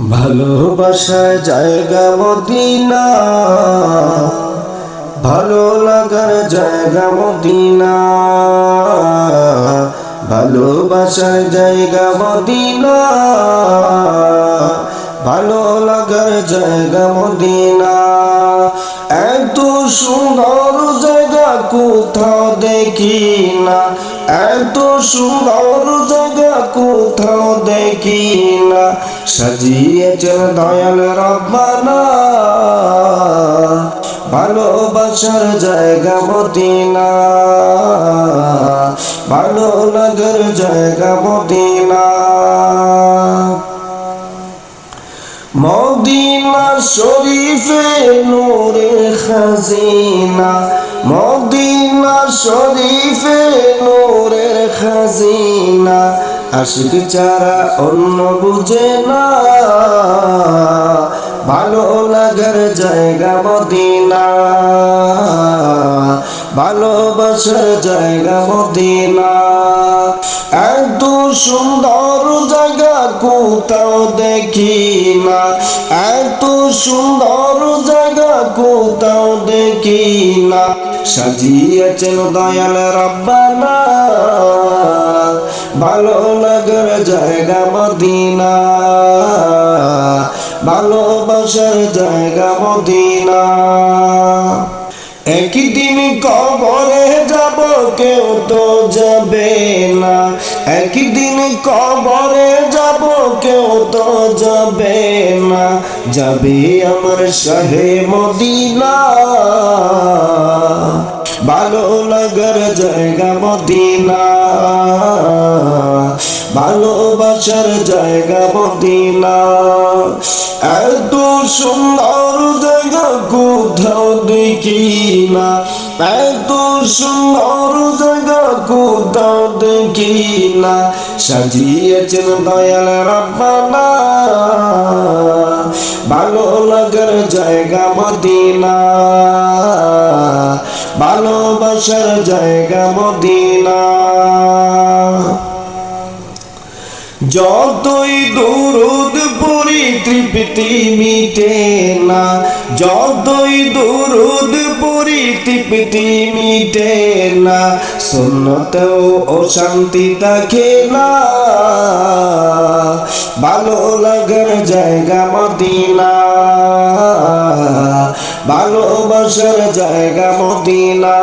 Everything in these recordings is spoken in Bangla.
ভালোবাসার জায়গা মদিনা। ভালো লাগার জায়গা মদিনা। ভালোবাসার জায়গা মদিনা। ভালো লাগার জায়গা মদিনা। এত সুন্দর জায়গা কোথাও দেখি না। এত সুন্দর জায়গা কোথাও দেখি না। সাজিয়েছেন দয়াল রব্বানা। ভালোবাসার জায়গা মদিনা। ভালো লাগার জায়গা মদিনা। মদিনা শরীফে নূরের খাজিনা। শরীফে নূরের খাজিনা, আশিক চারা অন্য বুঝে না। ভালো লাগার জায়গা মদিনা, ভালোবাসার জায়গা মদিনা। এত সুন্দর জায়গা কোথাও দেখি না, এত সুন্দর জায়গা কোথাও দেখি না সাজিয়েছেন দয়াল রব্বানা। ভালো লাগার জায়গা মদিনা। ভালোবাসার জায়গা মদিনা। একদিন কবরে যাব, কেউ তো যাবে না। একদিন কবরে যাব, কেউ তো যাবে না। যাবে আমার শাহে মদিনা। ভালো লাগার জায়গা মদিনা। ভালোবাসার জায়গা মদিনা। এত সুন্দর জায়গা কোথাও দেখি না। এত সুন্দর জায়গা কোথাও দেখি না। সাজিয়েছেন দয়াল রব্বানা। ভালো লাগার জায়গা মদিনা। ভালোবাসার জায়গা মদিনা। যতই দুরুদ পরি তৃপ্তি মিটে না, যতই দুরুদ মিটে না শূন্যতেও অশান্তি থাকে না ভালো লাগার জায়গা মদিনা ভালোবাসার জায়গা মদিনা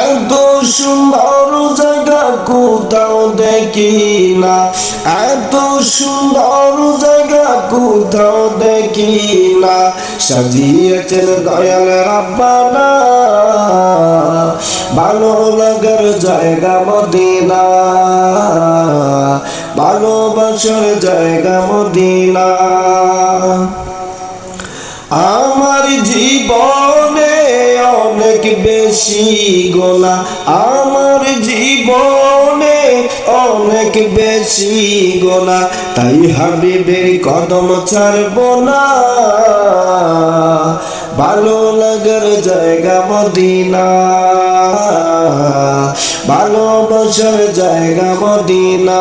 এত সুন্দর জায়গা কোথাও দেখি না এত সুন্দর জায়গা কোথাও দেখি না সাজিয়েছেন দয়াল রাব্বানা। ভালো লাগার জায়গা মদিনা। ভালোবাসার জায়গা মদিনা। আমার জীবনে অনেক বেশি গোলা আমার জীবনে অনেক বেশি গোনা তাই হাবিবের কদম ছাড়ব না। ভালো লাগার জায়গা মদিনা। ভালোবাসার জায়গা মদিনা।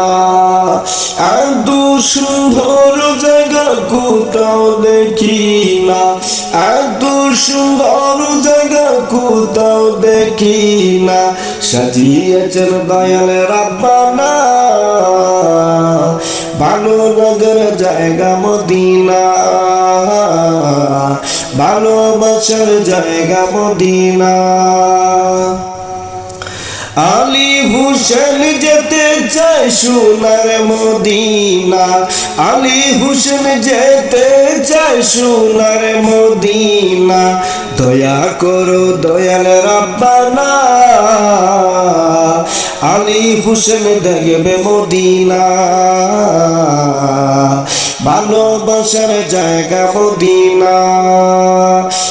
এত সুন্দর জায়গা কোথাও দেখি না। এত সুন্দর জায়গা কোথাও দেখি না। সাজিয়েছেন দয়াল রাব্বানা। ভালো লাগার জায়গা মদিনা। ভালোবাসার জায়গা মদিনা। আলী হুসেন যেতে চায় সোনার মদিনা। আলী হুসেন যেতে চায় সোনার মদিনা। দয়া করো দয়াল রাব্বানা। আলী হুসেন দেখবে মদিনা। ভালোবাসার জায়গা মদিনা।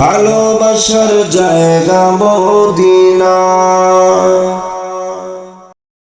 ভালোবাসার জায়গা মদিনা।